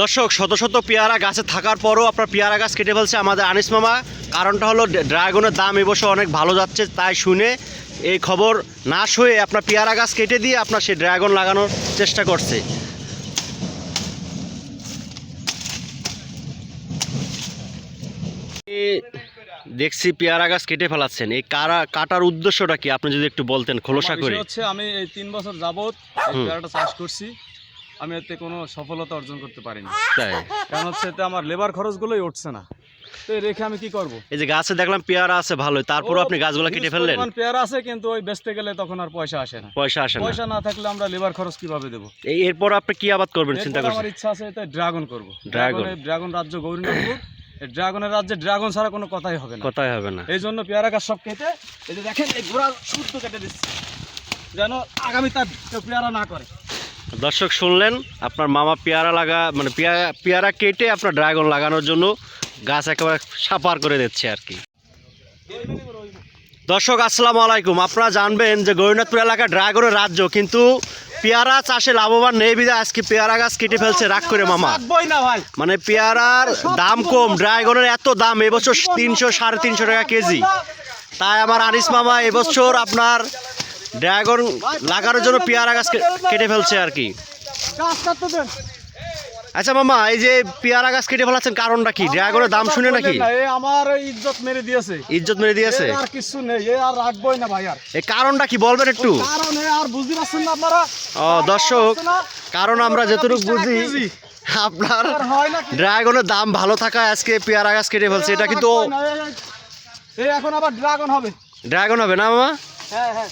দর্শক শত শত পেয়ারা গাছে থাকার পরও আপনার পেয়ারা গাছ কেটে ফেলছে আমাদের আনিস মামা। কারণটা হলো ড্রাগনের দাম এবছর অনেক ভালো যাচ্ছে তাই শুনে এই খবর নাশ হয়ে আপনার পেয়ারা গাছ কেটে দিয়ে আপনার সেই ড্রাগন লাগানোর চেষ্টা করছে। দেখছি পেয়ারা গাছ কেটে ফেলাচ্ছেন। এই কারা কাটার উদ্দেশ্যটা কি? আপনি যদি একটু বলতেন খোলসা করে। হচ্ছে আমি এই তিন বছর যাবত পেয়ারাটা চাষ করছি। আমি এতে কোনো সফলতা অর্জন করতে পারিনি। তাই? কারণ হচ্ছে এতে আমার লেবার খরচগুলোই উঠছে না। তো এই রেখে আমি কি করব? এই যে গাছে দেখলাম পেয়ারা আছে ভালোই। তারপরও আপনি গাছগুলো কেটে ফেললেন? পেয়ারা আছে কিন্তু ওই বেচতে গেলে তখন আর পয়সা আসে না। পয়সা আসে না। পয়সা না থাকলে আমরা লেবার খরচ কীভাবে দেবো? এই এরপর আপনি কি আবাদ করবেন চিন্তা করছেন? আমার ইচ্ছা আছে এতে ড্রাগন করব। ড্রাগন। ড্রাগন রাজ্য গৌরীনাথপুর। এই ড্রাগনের রাজ্যে ড্রাগন ছাড়া কোনো কথাই হবে না। কথাই হবে না। এই জন্য পেয়ারা গাছ সব কেটে এই যে দেখেন এই গোড়া শুদ্ধ কেটে দিচ্ছি। যেন আগামী তার পেয়ারা না করে। দর্শক, শুনলেন? আপনার মামা পেয়ারা লাগা মানে পেয়ারা পেয়ারা কেটে আপনার ড্রাগন লাগানোর জন্য গাছ একেবারে সাপার করে দিচ্ছে আর কি। দর্শক, আসসালামু আলাইকুম। আপনারা জানবেন যে গৌরীনাথপুর এলাকা ড্রাগনের রাজ্য, কিন্তু পেয়ারা চাষে লাভবান নেই বিধায় আজকে পেয়ারা গাছ কেটে ফেলছে, রাগ করে মামা। মানে পেয়ারার দাম কম, ড্রাগনের এত দাম, এবছর তিনশো, সাড়ে তিনশো টাকা কেজি। তাই আমার আনিস মামা, এবছর আপনার ড্রাগন লাগানোর জন্য পেয়ারা গাছ কেটে ফেলছে আর কি। আচ্ছা মামা এই যে পেয়ারা গাছ কেটে ফেলাচ্ছেন কারণটা কি? ড্রাগনের দাম শুনে নাকি? আমার ইজ্জত মেরে দিয়েছে। ইজ্জত মেরে দিয়েছে? আর কিছু নেই এ আর রাখবই না ভাই আর। এই কারণটা কি বলবেন একটু? কারণ আর বুঝতে পারছেন না আপনারা? ও দর্শক কারণ আমরা যতটুকু বুঝি আপনার? ড্রাগনের দাম ভালো থাকায় আজকে পেয়ারা গাছ কেটে ফেলছে এটা কিন্তু এখন আবার ড্রাগন হবে। ড্রাগন হবে না মামা? হ্যাঁ হ্যাঁ।